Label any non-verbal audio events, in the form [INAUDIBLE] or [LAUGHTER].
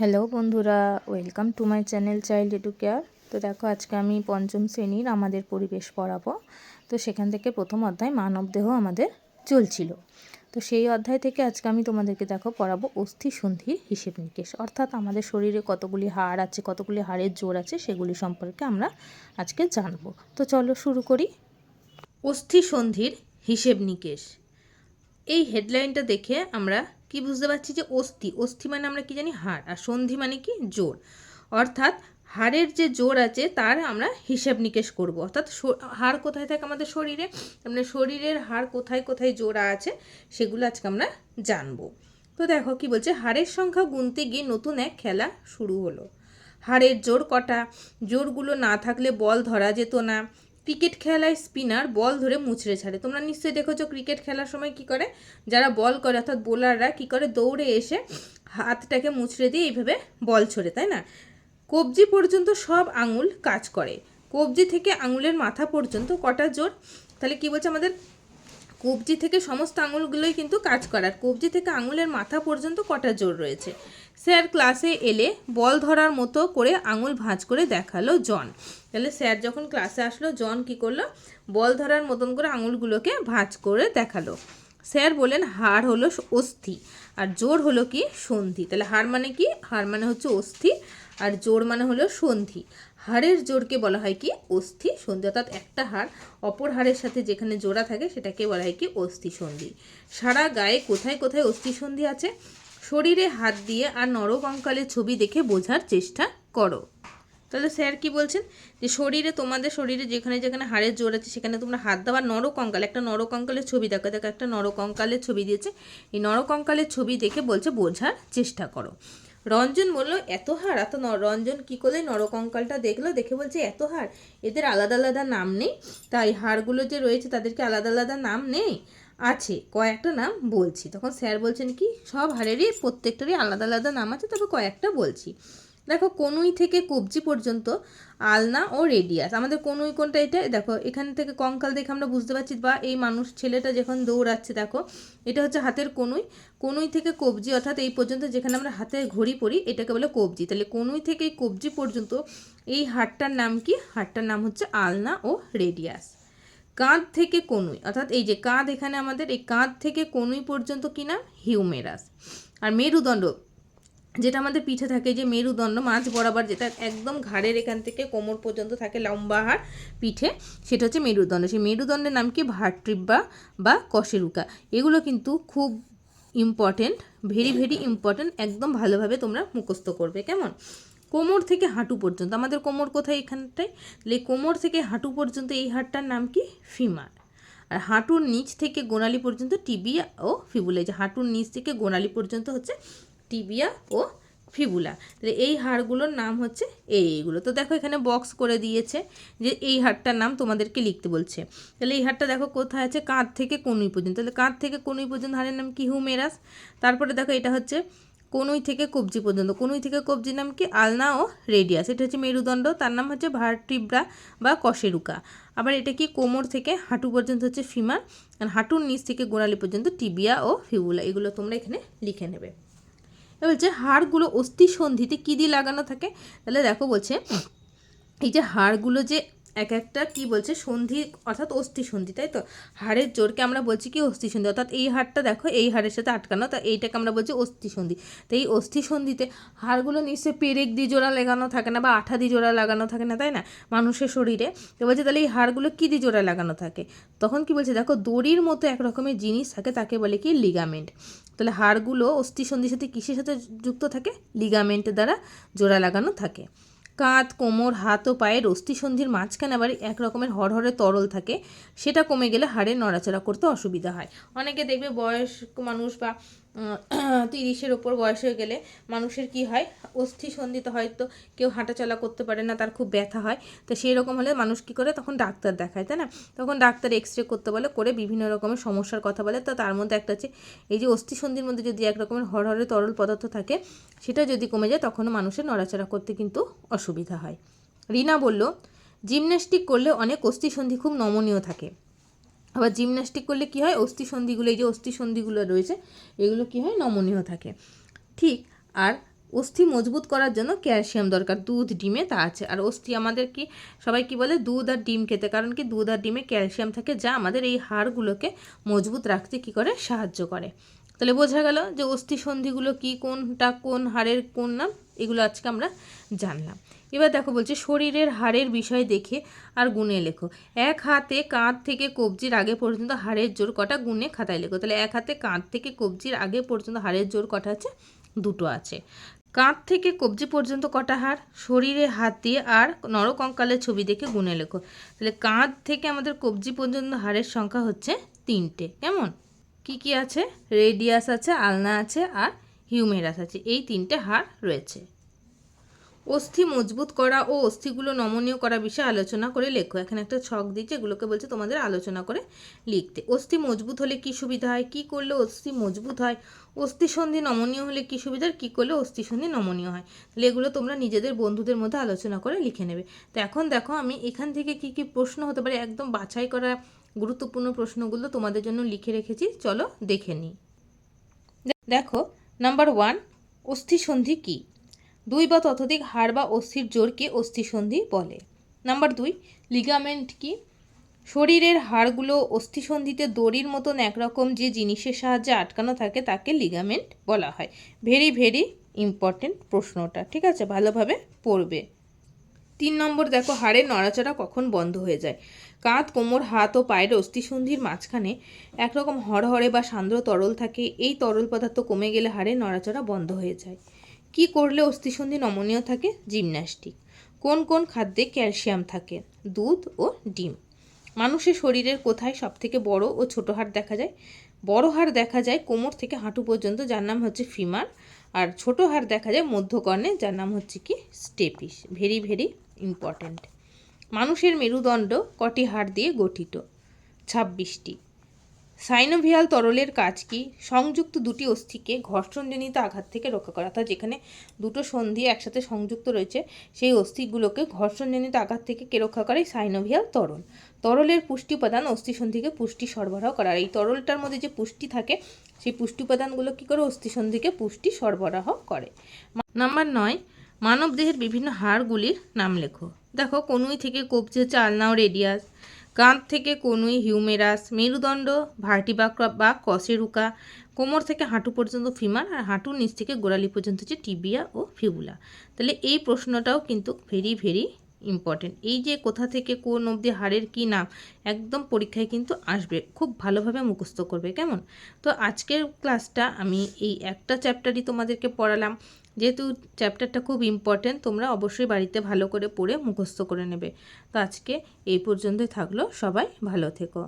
Hello বন্ধুরা welcome to my channel child edu care তো দেখো, আজকে আমি পঞ্চম শ্রেণির আমাদের পরিবেশ পড়াবো। তো সেখান থেকে প্রথম অধ্যায় মানবদেহ আমাদের চলছিল। তো সেই অধ্যায় থেকে আজকে আমি তোমাদেরকে দেখো, পড়াবো অস্থি সন্ধির হিসেব নিকেশ। অর্থাৎ আমাদের শরীরে কতগুলি হাড় আছে, কতগুলি হাড়ের জোর আছে, সেগুলি সম্পর্কে আমরা আজকে জানব। তো চলো শুরু করি। অস্থি সন্ধির হিসেব নিকেশ। এই হেডলাইনটা দেখে আমরা কি বুঝতে পারছি যে অস্থি অস্থি মানে আমরা কি জানি? হাড়, আর সন্ধি মানে কি? জোর। অর্থাৎ হাড়ের যে জোর আছে, তার আমরা হিসেব নিকেশ করব। অর্থাৎ হাড় কোথায় থাকে আমাদের শরীরে? মানে শরীরের হাড় কোথায় কোথায় জোড়া আছে, সেগুলো আজকে আমরা জানব। তো দেখো কি বলছে, হাড়ের সংখ্যা গুনতে গিয়ে নতুন এক খেলা শুরু হলো। হাড়ের জোর কটা? জোরগুলো না থাকলে বল ধরা যেত না। ক্রিকেট খেলায় স্পিনার বল ধরে মুচড়ে ছাড়ে। তোমরা নিশ্চয়ই দেখেছ ক্রিকেট খেলার সময় কি করে? যারা বল করে, অর্থাৎ বোলাররা কি করে? দৌড়ে এসে হাতটাকে মুচড়ে দিয়ে এইভাবে বল ছোড়ে, তাই না? কবজি পর্যন্ত সব আঙুল কাজ করে। কবজি থেকে আঙুলের মাথা পর্যন্ত কটা জোর? তাহলে কি বলছে আমাদের? কবজি থেকে সমস্ত আঙুলগুলোই কিন্তু কাজ করার কবজি থেকে আঙুলের মাথা পর্যন্ত কটা জোর রয়েছে? স্যার ক্লাসে এলে বল ধরার মতো করে আঙুল ভাঁজ করে দেখাল জন। তাহলে স্যার যখন ক্লাসে আসলো, জন কি করল? বল ধরার মতন করে আঙুলগুলোকে ভাঁজ করে দেখাল। স্যার বলেন হাড় হলো অস্থি আর জোর হলো কি সন্ধি। তাহলে হাড় মানে কি? হাড় মানে হচ্ছে অস্থি আর জোর মানে হলো সন্ধি। হাড়ের জোরকে বলা হয় কি? অস্থি সন্ধি। অর্থাৎ একটা হাড় অপর হাড়ের সাথে যেখানে জোড়া থাকে, সেটাকে বলা হয় কি অস্থি সন্ধি। সারা গায়ে কোথায় কোথায় অস্থি সন্ধি আছে? শরীরে হাত দিয়ে আর নরকঙ্কালের ছবি দেখে বোঝার চেষ্টা করো। তাহলে স্যার কি বলছেন? যে শরীরে তোমাদের শরীরে যেখানে যেখানে হাড়ের জোর আছে, সেখানে তোমরা হাত দেওয়ার নরকঙ্কাল একটা নরকঙ্কালের ছবি দেখো দেখো, একটা নরকঙ্কালের ছবি দিয়েছে। এই নরকঙ্কালের ছবি দেখে বলছে বোঝার চেষ্টা করো। রঞ্জন বলল, এত হাড়? এত রঞ্জন কী করলে? নরকঙ্কালটা দেখল, দেখে বলছে, এত হাড়? এদের আলাদা আলাদা নাম নেই। তাই হাড়গুলো যে রয়েছে, তাদেরকে আলাদা আলাদা নাম নেই? আছে, কয়েকটা নাম বলছি। তখন স্যার বলছেন কি, সব হারেরই প্রত্যেকটারই আলাদা আলাদা নাম আছে, তবে কয়েকটা বলছি। দেখো, কনুই থেকে কবজি পর্যন্ত আলনা ও রেডিয়াস। আমাদের কনুই কোনটা, এটা দেখো, এখান থেকে কঙ্কাল দেখে আমরা বুঝতে পারছি, বা এই মানুষ ছেলেটা যখন দৌড়াচ্ছে, দেখো, এটা হচ্ছে হাতের কনুই। কনুই থেকে কবজি, অর্থাৎ এই পর্যন্ত যেখানে আমরা হাতে ঘড়ি পরি, এটাকে বলে কবজি। তাহলে কনুই থেকে কবজি পর্যন্ত এই হাড়টার নাম কি? হাড়টার নাম হচ্ছে আলনা ও রেডিয়াস। কাঁধ থেকে কনুই অর্থাৎ এই যে কাঁধ এখানে আমাদের, এই কাঁধ থেকে কনুই পর্যন্ত কি নাম হিউমেরাস। আর মেরুদণ্ড, যেটা আমাদের পিঠে থাকে, যে মেরুদণ্ড মাছ বরাবর যেটা একদম ঘাড়ের এখান থেকে কোমর পর্যন্ত থাকে লম্বা হাড় পিঠে, সেটা হচ্ছে মেরুদণ্ড। সেই মেরুদণ্ডের নাম কি? ভার্ট্রিব্বা বা কশেরুকা। এগুলো কিন্তু খুব ইম্পর্টেন্ট ভেরি ভেরি ইম্পর্টেন্ট একদম ভালোভাবে তোমরা মুখস্থ করবে। কেমন? কোমর থেকে হাঁটু পর্যন্ত, আমাদের কোমর কোথায় এখানটায়? তাহলে কোমর থেকে হাঁটু পর্যন্ত এই হাড়টার নাম কি? ফিমার। আর হাঁটুর নিচ থেকে গোনালি পর্যন্ত টিবিয়া ও ফিবুলা যে হাঁটুর নিচ থেকে গোনালি পর্যন্ত হচ্ছে টিবিয়া ও ফিবুলা। তাহলে এই হাড়গুলোর নাম হচ্ছে এই এইগুলো। তো দেখো এখানে বক্স করে দিয়েছে যে এই হাড়টার নাম তোমাদেরকে লিখতে বলছে। তাহলে এই হাড়টা দেখো কোথায় আছে? কাঁধ থেকে কনুই পর্যন্ত। তাহলে কাঁধ থেকে কনুই পর্যন্ত হাড়ের নাম কি? হুমেরাস। তারপরে দেখো এটা হচ্ছে কনুই থেকে কবজি পর্যন্ত, কনুই থেকে কবজির নাম কি? আলনা ও রেডিয়াস। এটা হচ্ছে মেরুদণ্ড, তার নাম হচ্ছে ভার্টিব্রা বা কশেরুকা। আবার এটা কি? কোমর থেকে হাঁটু পর্যন্ত হচ্ছে ফিমার, আর হাঁটুর নিচ থেকে গোড়ালি পর্যন্ত টিবিয়া ও ফিবুলা। এগুলো তোমরা এখানে লিখে নেবে। এবার বলছে হাড়গুলো অস্থি সন্ধিতে কী দিয়ে লাগানো থাকে? তাহলে দেখো বলছে, এই যে হাড়গুলো যে এক একটা কি বলছে? সন্ধি, অর্থাৎ অস্থি সন্ধি, তাই তো? হাড়ের জোরকে আমরা বলছি কি অস্থি সন্ধি? অর্থাৎ এই হাড়টা দেখো, এই হাড়ের সাথে আটকানো, তা এইটাকে আমরা বলছি অস্থি সন্ধি। তো এই অস্থি সন্ধিতে হাড়গুলো নিশ্চয়ই পেরেক দিয়ে জোড়া লাগানো থাকে না বা আঠা দিয়ে জোড়া লাগানো থাকে না, তাই না? মানুষের শরীরে। তো বলছে তাহলে এই হাড়গুলো কী দিয়ে জোড়া লাগানো থাকে? তখন কি বলছে, দেখো, দড়ির মতো এক রকমের জিনিস থাকে, তাকে বলে কি? লিগামেন্ট তাহলে হাড়গুলো অস্থি সন্ধির সাথে কিসের সাথে যুক্ত থাকে? লিগামেন্টের দ্বারা জোড়া লাগানো থাকে। কাঁধ কোমর, হাত ও পায়ের অস্থিসন্ধির মাঝখানে আবার এক রকমের হরহরে তরল থাকে। সেটা কমে গেলে হাড়ের নড়াচড়া করতে অসুবিধা হয়। অনেকে দেখবে বয়স্ক মানুষ বা [CLEARS THROAT] তিরিশের ওপর বয়স হয়ে গেলে মানুষের কি হয়? অস্থি সন্ধিতে হয়তো কেউ হাঁটাচলা করতে পারে না, তার খুব ব্যথা হয়। তো সেই রকম হলে মানুষ কি করে? তখন ডাক্তার দেখায়, তাই না? তখন ডাক্তার এক্স রে করতে বলে, করে বিভিন্ন রকমের সমস্যার কথা বলে। তো তার মধ্যে একটা হচ্ছে, এই যে অস্থি সন্ধির মধ্যে যদি এক রকমের হরহরে তরল পদার্থ থাকে, সেটা যদি কমে যায়, তখনও মানুষের নড়াচড়া করতে কিন্তু অসুবিধা হয়। রিনা বলল, জিমন্যাস্টিক করলে অনেক অস্থিসন্ধি খুব নমনীয় থাকে। আবার জিমন্যাস্টিক করলে কি হয়? অস্থিসন্ধিগুলো এই যে অস্থিসন্ধিগুলো রয়েছে, এগুলো কি হয়? নমনীয় থাকে। ঠিক, আর অস্থি মজবুত করার জন্য ক্যালসিয়াম দরকার, দুধ, ডিমে, তা আছে। আর অস্থি আমাদের কি, সবাই কি বলে? দুধ আর ডিম খেতে, কারণ কি দুধ আর ডিমে ক্যালসিয়াম থাকে, যা আমাদের এই হাড়গুলোকে মজবুত রাখতে কি করে? সাহায্য করে। তাহলে বোঝা গেল যে অস্থি সন্ধিগুলো কি, কোনটা কোন হাড়ের কোন নাম? এগুলো আজকে আমরা জানলাম। এবার দেখো বলছে, শরীরের হাড়ের বিষয় দেখে আর গুণে লেখো। এক হাতে কাঁধ থেকে কবজির আগে পর্যন্ত হাড়ের জোর কটা গুণে খাতায় লেখো। তাহলে এক হাতে কাঁধ থেকে কবজির আগে পর্যন্ত হাড়ের জোর কটা আছে? দুটো আছে। কাঁধ থেকে কবজি পর্যন্ত কটা হাড়? শরীরে হাত দিয়ে আর নরকঙ্কালের ছবি দেখে গুণে লেখো। তাহলে কাঁধ থেকে আমাদের কবজি পর্যন্ত হাড়ের সংখ্যা হচ্ছে তিনটে। কেমন? কি কি আছে? রেডিয়াস আছে, আলনা আছে আর হিউমেরাস আছে। এই তিনটে হাড় রয়েছে। অস্থি মজবুত করা ও অস্থিগুলো নমনীয় করা বিষয়ে আলোচনা করে লেখো। এখানে একটা ছক দিচ্ছে, এগুলোকে বলছে তোমাদের আলোচনা করে লিখতে। অস্থি মজবুত হলে কি সুবিধা হয়? কি করলে অস্থি মজবুত হয়? অস্থি সন্ধি নমনীয় হলে কি সুবিধা আর কী করলে অস্থি সন্ধি নমনীয় হয়? তাহলে এগুলো তোমরা নিজেদের বন্ধুদের মধ্যে আলোচনা করে লিখে নেবে। তো এখন দেখো আমি এখান থেকে কি কি প্রশ্ন হতে পারে, একদম বাছাই করা গুরুত্বপূর্ণ প্রশ্নগুলো তোমাদের জন্য লিখে রেখেছি। চলো দেখে নিই। দেখো নাম্বার ওয়ান অস্থিসন্ধি কী? দুই বা ততোধিক হাড় বা অস্থির জোরকে অস্থিসন্ধি বলে। নাম্বার দুই লিগামেন্ট কি? শরীরের হাড়গুলো অস্থিসন্ধিতে দড়ির মতন একরকম যে জিনিসের সাহায্যে আটকানো থাকে তাকে লিগামেন্ট বলা হয়। ভেরি ভেরি ইম্পর্টেন্ট প্রশ্নটা, ঠিক আছে? ভালোভাবে পড়বে। তিন নম্বর, দেখো, হাড়ের নড়াচড়া কখন বন্ধ হয়ে যায়? কাঁধ, কোমর, হাত ও পায়ের অস্থিসন্ধির মাঝখানে একরকম হরহরে বা সান্দ্র তরল থাকে। এই তরল পদার্থ কমে গেলে হাড়ের নড়াচড়া বন্ধ হয়ে যায়। কি করলে অস্থিসন্ধি নমনীয় থাকে? জিমন্যাস্টিক। কোন কোন খাদ্যে ক্যালসিয়াম থাকে? দুধ ও ডিম। মানুষের শরীরের কোথায় সবথেকে বড় ও ছোট হাড় দেখা যায়? বড় হাড় দেখা যায় কোমর থেকে হাঁটু পর্যন্ত, যার নাম হচ্ছে ফিমার। আর ছোট হাড় দেখা যায় মধ্যকর্ণে, যার নাম হচ্ছে কি? স্টেপিস। Very very important. মানুষের মেরুদণ্ড কটি হাড় দিয়ে গঠিত? ছাব্বিশটি। সাইনোভিয়াল তরলের কাজ কি? সংযুক্ত দুটি অস্থিকে ঘর্ষণজনিত আঘাত থেকে রক্ষা করা। অর্থাৎ যেখানে দুটো সন্ধি একসাথে সংযুক্ত রয়েছে, সেই অস্থিগুলোকে ঘর্ষণজনিত আঘাত থেকে কে রক্ষা করে? সাইনোভিয়াল তরল। তরলের পুষ্টি উপাদান অস্থিসন্ধিকে পুষ্টি সরবরাহ করা। এই তরলটার মধ্যে যে পুষ্টি থাকে, সেই পুষ্টি উপাদানগুলো কী করে? অস্থিসন্ধিকে পুষ্টি সরবরাহ করে। নাম্বার নয় মানব দেহের বিভিন্ন হাড়গুলির নাম লেখো। দেখো, কনুই থেকে কবজি হচ্ছে আলনা ও রেডিয়াস। কাঁধ থেকে কনুই, হিউমেরাস, মেরুদণ্ড ভার্টিবা বা কসেরুকা কোমর থেকে হাঁটু পর্যন্ত ফিমার আর হাঁটুর নিচ থেকে গোড়ালি পর্যন্ত হচ্ছে টিবিয়া ও ফিবুলা। তাহলে এই প্রশ্নটাও কিন্তু ভেরি ভেরি ইম্পর্টেন্ট এই যে কোথা থেকে কোন অবধি হাড়ের কী নাম, একদম পরীক্ষায় কিন্তু আসবে, খুব ভালোভাবে মুখস্থ করবে, কেমন? তো আজকের ক্লাসটা আমি এই একটা চ্যাপ্টারই তোমাদেরকে পড়ালাম। যেহেতু চ্যাপ্টারটা খুব ইম্পর্ট্যান্ট তোমরা অবশ্যই বাড়িতে ভালো করে পড়ে মুখস্থ করে নেবে। তো আজকে এই পর্যন্তই থাকল, সবাই ভালো থেকো।